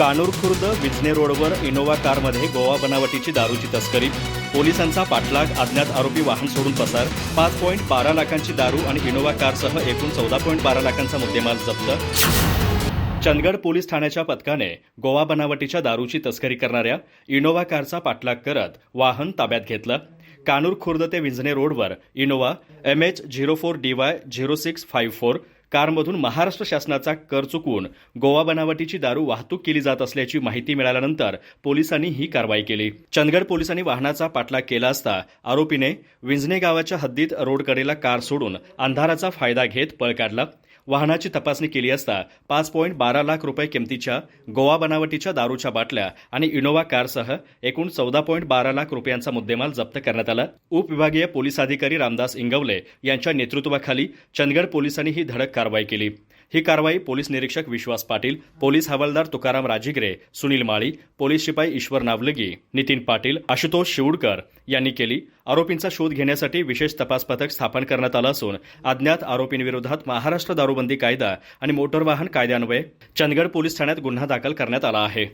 कानूर खुर्द विजने रोडवर इनोव्हा कारमध्ये गोवा बनावटीची दारूची तस्करी. पोलिसांचा पाठलाग अज्ञात आरोपी वाहन सोडून पसार. पाच पॉईंट बारा लाखांची दारू आणि इनोव्हा कारसह एकूण चौदा पॉईंट बारा लाखांचा मुद्देमाल जप्त. चंदगड पोलीस ठाण्याच्या पथकाने गोवा बनावटीच्या दारूची तस्करी करणाऱ्या इनोव्हा कारचा पाठलाग करत वाहन ताब्यात घेतलं. कानूर खुर्द ते विंजणे रोडवर Innova M H zero four D Y zero six five four कारमधून महाराष्ट्र शासनाचा कर चुकून गोवा बनावटीची दारू वाहतूक केली जात असल्याची माहिती मिळाल्यानंतर पोलिसांनी ही कारवाई केली. चंदगड पोलिसांनी वाहनाचा पाठलाग केला असता आरोपीने विंजणे गावाच्या हद्दीत रोडकडेला कार सोडून अंधाराचा फायदा घेत पळ काढला. वाहनाची तपासणी केली असता पाच पॉईंट बारा लाख रुपये किमतीच्या गोवा बनावटीच्या दारूच्या बाटल्या आणि इनोव्हा कारसह एकूण चौदा पॉईंट बारा लाख रुपयांचा मुद्देमाल जप्त करण्यात आला. उपविभागीय पोलीस अधिकारी रामदास इंगवले यांच्या नेतृत्वाखाली चंदगड पोलिसांनी ही धडक कारवाई केली. ही कारवाई पोलीस निरीक्षक विश्वास पाटील पोलीस हवालदार तुकाराम राजिगरे सुनील माळी पोलीस शिपाई ईश्वर नावलगी नितीन पाटील आशुतोष शिवडकर यांनी केली. आरोपींचा शोध घेण्यासाठी विशेष तपास पथक स्थापन करण्यात आलं असून अज्ञात आरोपींविरोधात महाराष्ट्र दारूबंदी कायदा आणि मोटर वाहन कायद्यान्वये चंदगड पोलीस ठाण्यात गुन्हा दाखल करण्यात आला आहे.